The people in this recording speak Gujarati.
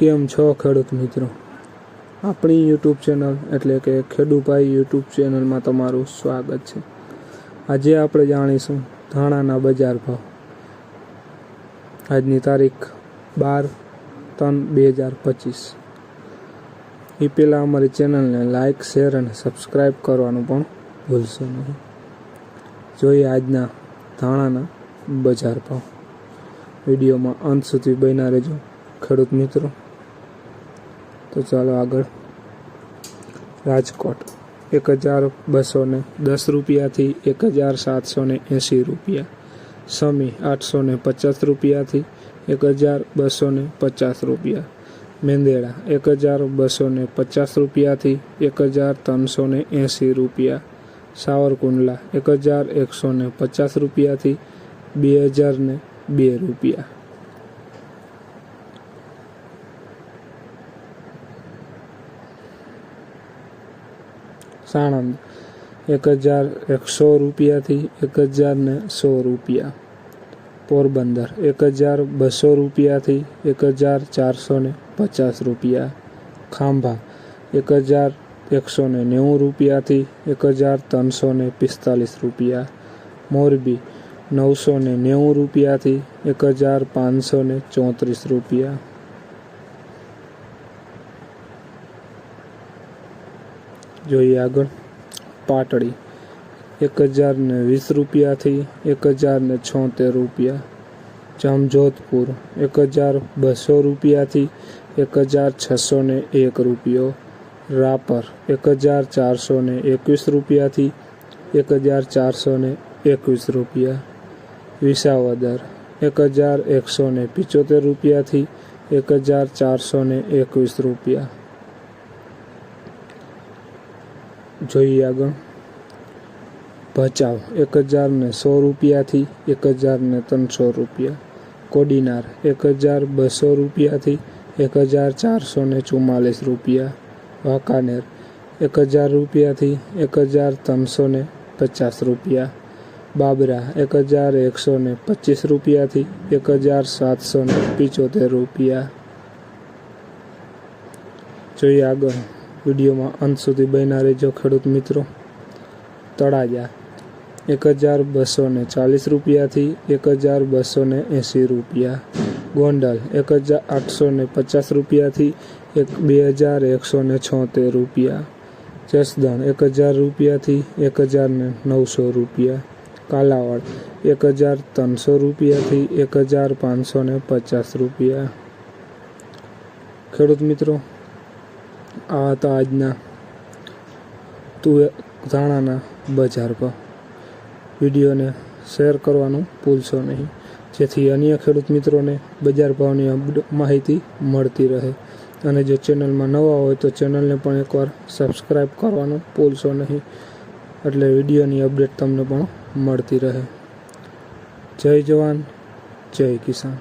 કેમ છો ખેડૂત મિત્રો? આપણી યુટ્યુબ ચેનલ એટલે કે ખેડૂભાઈ યુટ્યુબ ચેનલમાં તમારું સ્વાગત છે. આજે આપણે જાણીશું ધાણાના બજાર ભાવ. આજની તારીખ બાર ત્રણ બે હજાર પચીસ. એ પહેલાં અમારી ચેનલને લાઇક શેર અને સબસ્ક્રાઈબ કરવાનું પણ ભૂલશો નહીં. જોઈએ આજના ધાણાના બજાર ભાવ. વિડીયોમાં અંત સુધી બન્યા રહેજો ખેડૂત મિત્રો. તો ચાલો આગળ. રાજકોટ, એક હજાર બસો ને દસ રૂપિયાથી એક હજાર સાતસો ને એંસી રૂપિયા. સમી, આઠસો ને પચાસ રૂપિયાથી એક હજાર બસો ને પચાસ રૂપિયા. મેંદેડા, એક હજાર બસો ને પચાસ રૂપિયાથી એક હજાર ત્રણસો ને એંસી રૂપિયા. સાવરકુંડલા, એક હજાર એકસો ને પચાસ રૂપિયાથી બે હજાર ને બે રૂપિયા. સાણંદ એક હજાર એકસો રૂપિયાથી એક હજાર ને સો રૂપિયા. પોરબંદર, એક હજાર બસો રૂપિયાથી એક હજાર ચારસો ને પચાસ રૂપિયા. ખાંભા, એક હજાર એકસો ને નેવું રૂપિયાથી એક હજાર ત્રણસો ને પિસ્તાલીસ રૂપિયા. મોરબી, નવસો ને નેવું રૂપિયાથી એક હજાર પાંચસો ને ચોત્રીસ રૂપિયા. જોઈએ આગળ. પાટડી, એક હજાર ને વીસ રૂપિયાથી એક હજાર ને છોતેર રૂપિયા. જામજોધપુર, એક હજાર બસો રૂપિયાથી એક હજાર છસો ને એક રૂપિયો. રાપર, એક હજાર ચારસો ને એકવીસ રૂપિયાથી એક હજાર ચારસો ને એકવીસ રૂપિયા. વિસાવદર, એક હજાર એકસો ને પિચોતેર રૂપિયાથી એક હજાર ચારસો ને એકવીસ રૂપિયા. જોઈએ આગળ. ભચાઉ એક હજાર ને સો રૂપિયાથી એક હજાર ને ત્રણસો રૂપિયા. કોડીનાર એક હજાર બસો રૂપિયાથી એક હજાર ચારસો ને ચુમ્માલીસ રૂપિયા. વાંકાનેર એક હજાર રૂપિયાથી એક હજાર ત્રણસો ને પચાસ રૂપિયા. બાબરા એક હજાર એકસો ને પચીસ રૂપિયાથી એક હજાર સાતસો ને પિચોતેર રૂપિયા. જોઈએ આગળ. વિડીયોમાં અંત સુધી બન્યા રહેજો, ખેડૂત મિત્રો. તળાજા એક હજાર બસો ને ચાલીસ રૂપિયાથી એક હજાર બસો ને એંસી રૂપિયા. ગોંડલ એક હજાર આઠસો ને પચાસ રૂપિયાથી એક બે હજાર એકસો ને છોતેર રૂપિયા. જસદણ એક હજાર રૂપિયાથી એક હજાર ને નવસો રૂપિયા. કાલાવડ એક હજાર ત્રણસો રૂપિયાથી એક હજાર પાંચસો ને પચાસ રૂપિયા. ખેડૂત મિત્રો આ હતા આજના ધાણાના બજાર ભાવ વિડીયોને શેર કરવાનું ભૂલશો નહીં. જેથી અન્ય ખેડૂત મિત્રોને બજાર ભાવની માહિતી મળતી રહે. અને જો ચેનલમાં નવા હોય તો ચેનલને પણ એકવાર સબસ્ક્રાઈબ કરવાનું ભૂલશો નહીં. એટલે વિડીયોની અપડેટ તમને પણ મળતી રહે. જય જવાન, જય કિસાન.